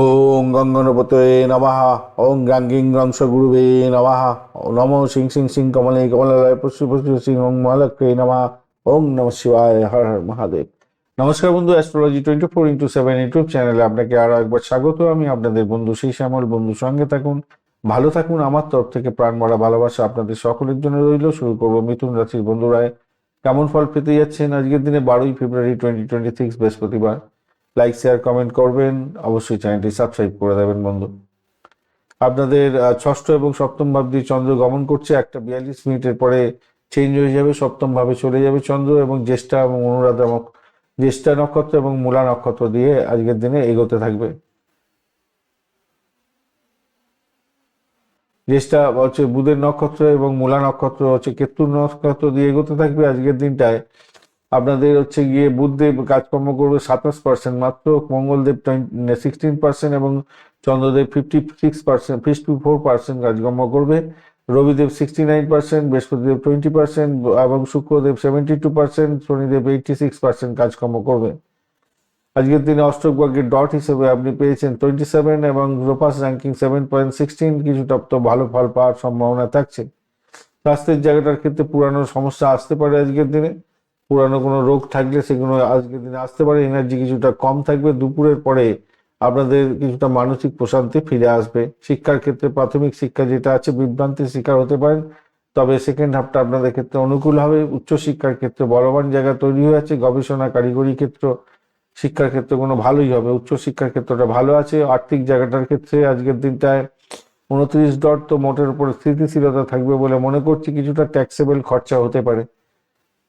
ওং গঙ্গনপতে নমঃ। ওং গাঙ্গিং রংস গুরুবে নমঃ। নমো সিং সিং সিং কমলে কমলালয় পশু পশু সিং ওং মহালক্ষ্মী নমঃ। ওং নম শিবায় হর হর মহাদেব। নমস্কার বন্ধু astrology twenty four into seven YouTube চ্যানেলে আপনাকে আরও একবার স্বাগত। আমি আপনাদের বন্ধু সেই শ্যামল বন্ধু সঙ্গে থাকুন। ভালো থাকুন, আমার তরফ থেকে প্রাণ ভরা ভালোবাসা আপনাদের সকলের জন্য রইল। শুরু করব মিথুন রাশির বন্ধুরায়। কেমন ফল পেতে যাচ্ছেন? আজকের দিনে বারোই ফেব্রুয়ারি টোয়েন্টি টোয়েন্টি সিক্স বৃহস্পতিবার। লাইক শেয়ার কমেন্ট করবেন। অবশ্যই চ্যানেলটি সাবস্ক্রাইব করে দেবেন, বন্ধু। আপনাদের ষষ্ঠ এবং সপ্তম ভাব দিয়ে চন্দ্র গমন করছে। একটা বিয়াল্লিশ মিনিটের পরে চেঞ্জ হয়ে যাবে। সপ্তম ভাবে চলে যাবে চন্দ্র এবং জ্যেষ্ঠা এবং অনুরাধা জ্যেষ্ঠা নক্ষত্র এবং মূলা নক্ষত্র দিয়ে আজকের দিনে এগোতে থাকবে। জ্যেষ্ঠা হচ্ছে বুধের নক্ষত্র এবং মূলা নক্ষত্র হচ্ছে কেতুর নক্ষত্র দিয়ে এগোতে থাকবে। আজকের দিনটায় আপনাদের হচ্ছে গিয়ে বুধদেব কাজকর্ম করবে সাতাশ পার্সেন্ট মাত্র, মঙ্গলদেব সিক্সটিন পার্সেন্ট এবং Chandradev fifty six percent fifty four percent কাজকর্ম করবে। Rabidev sixty nine percent Brihaspatidev twenty percent এবং Shukradev seventy two percent Shanidev eighty six percent কাজকর্ম করবে। আজকের দিনে অষ্টক ভাগ্যের ডট হিসেবে আপনি পেয়েছেন টোয়েন্টি সেভেন এবং রোপাস র্যাঙ্কিং সেভেন পয়েন্ট সিক্সটিন কিছুটা তো ভালো ফল পাওয়ার সম্ভাবনা থাকছে। স্বাস্থ্যের জায়গাটার ক্ষেত্রে পুরানো সমস্যা আসতে পারে আজকের দিনে। পুরানো কোনো রোগ থাকলে সেগুলো আজকের দিনে আসতে পারে এনার্জি কিছুটা কম থাকবে। দুপুরের পরে আপনাদের কিছুটা মানসিক প্রশান্তি ফিরে আসবে। শিক্ষার ক্ষেত্রে প্রাথমিক শিক্ষা যেটা আছে, বিভ্রান্তির শিকার হতে পারেন। তবে সেকেন্ড হাফটা আপনাদের ক্ষেত্রে অনুকূল হবে। উচ্চশিক্ষার ক্ষেত্রে বলবান জায়গা তৈরি হয়ে আছে গবেষণা, কারিগরি ক্ষেত্র, শিক্ষার ক্ষেত্রে কোনো ভালোই হবে। উচ্চশিক্ষার ক্ষেত্রটা ভালো আছে। আর্থিক জায়গাটার ক্ষেত্রে আজকের দিনটায় উনত্রিশ ডট তো মোটের উপর স্থিতিশীলতা থাকবে বলে মনে করছি। কিছুটা ট্যাক্সেবল খরচা হতে পারে।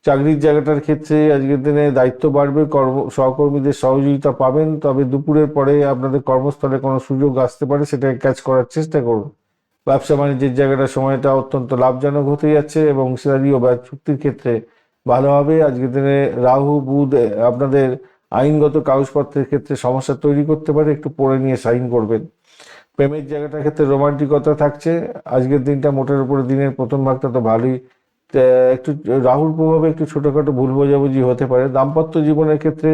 চাকরির জায়গাটার ক্ষেত্রে আজকের দিনে দায়িত্ব বাড়বে, কর্ম, সহকর্মীদের সহযোগিতা পাবেন, তবে দুপুরের পরে আপনাদের কর্মস্থলে কোনো সুযোগ আসতে পারে সেটাকে ক্যাচ করার চেষ্টা করুন। ব্যবসা বাণিজ্যের জায়গাটা, সময়টা অত্যন্ত লাভজনক হতে যাচ্ছে এবং অংশীদারি ও চুক্তির ক্ষেত্রে ভালো হবে। আজকের দিনে রাহু, বুধ আপনাদের আইনগত কাগজপত্রের ক্ষেত্রে সমস্যা তৈরি করতে পারে, একটু পড়ে নিয়ে সাইন করবেন। প্রেমের জায়গাটার ক্ষেত্রে রোমান্টিকতা থাকছে। আজকের দিনটা মোটের উপরে দিনের প্রথম ভাগটা তো ভালোই একটু রাহুর প্রভাবে একটু ছোটোখাটো ভুল বোঝাবুঝি হতে পারে। দাম্পত্য জীবনের ক্ষেত্রে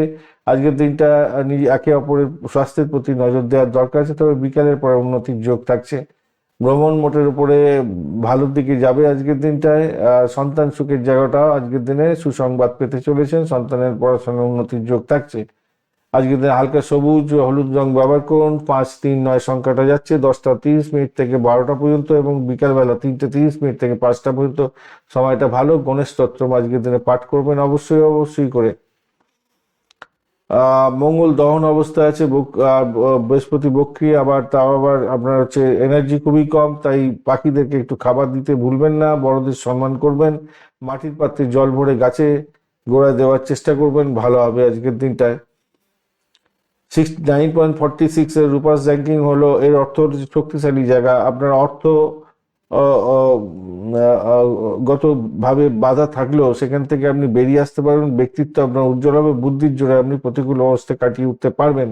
আজকের দিনটা নিজে একে অপরের স্বাস্থ্যের প্রতি নজর দেওয়ার দরকার আছে, তবে বিকালের পরে উন্নতির যোগ থাকছে। ভ্রমণ মোটের উপরে ভালোর দিকে যাবে আজকের দিনটায়। সন্তান সুখের জায়গাটাও আজকের দিনে সুসংবাদ পেতে চলেছেন। সন্তানের পড়াশোনার উন্নতির যোগ থাকছে। আজকের দিনে হালকা সবুজ হলুদ রং ব্যবহার করুন। পাঁচ, তিন, নয় সংখ্যাটা যাচ্ছে। দশটা তিরিশ মিনিট থেকে বারোটা পর্যন্ত এবং বিকালবেলা তিনটে তিরিশ মিনিট থেকে পাঁচটা পর্যন্ত। সময়টা ভালো। গণেশ তত্ত্ব আজকের দিনে পাঠ করবেন অবশ্যই অবশ্যই করে। মঙ্গল দহন অবস্থায় আছে। বৃহস্পতি বক্রী, আবার তাও আবার আপনার হচ্ছে এনার্জি খুবই কম, তাই পাখিদেরকে একটু খাবার দিতে ভুলবেন না। বড়দের সম্মান করবেন। মাটির পাত্রে জল ভরে গাছে গোড়ায় দেওয়ার চেষ্টা করবেন। ভালো হবে আজকের দিনটায়। Six nine point forty six এর রূপাস র্যাঙ্কিং হলো এর অর্থ শক্তিশালী জায়গা। আপনার অর্থ আহ, বাধা থাকলেও সেখান থেকে আপনি বেরিয়ে আসতে পারবেন। ব্যক্তিত্ব আপনার উজ্জ্বল হবে বুদ্ধির জোরে আপনি প্রতিকূল অবস্থা কাটিয়ে উঠতে পারবেন।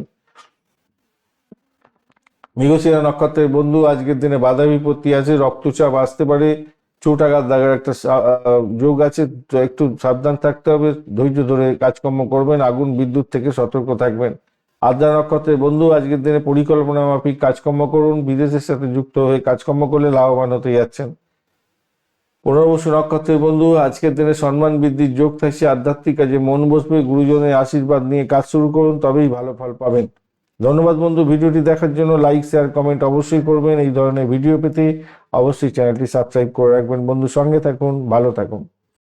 মৃগশিরা নক্ষত্রের বন্ধু আজকের দিনে বাধা বিপত্তি আছে রক্তচাপ আসতে পারে চোট আঘাত লাগার একটা যোগ আছে একটু সাবধান থাকতে হবে ধৈর্য ধরে কাজকর্ম করবেন আগুন বিদ্যুৎ থেকে সতর্ক থাকবেন। আদ্রা নক্ষত্রের বন্ধু, আজকের দিনে পরিকল্পনা মাফিক কাজকর্ম করুন, বিদেশের সাথে যুক্ত হয়ে কাজকর্ম করলে লাভবান হতে যাচ্ছেন। পুনর্বসু নক্ষত্রের বন্ধু, আজকের দিনে সম্মান বৃদ্ধির যোগ থাকছে আধ্যাত্মিক কাজে। মন বসবে, গুরুজনের আশীর্বাদ নিয়ে কাজ শুরু করুন, তবেই ভালো ফল পাবেন। ধন্যবাদ বন্ধু, ভিডিওটি দেখার জন্য লাইক, শেয়ার, কমেন্ট অবশ্যই করবেন। এই ধরনের ভিডিও পেতে অবশ্যই চ্যানেলটি সাবস্ক্রাইব করে রাখবেন। বন্ধু, সঙ্গে থাকুন, ভালো থাকুন।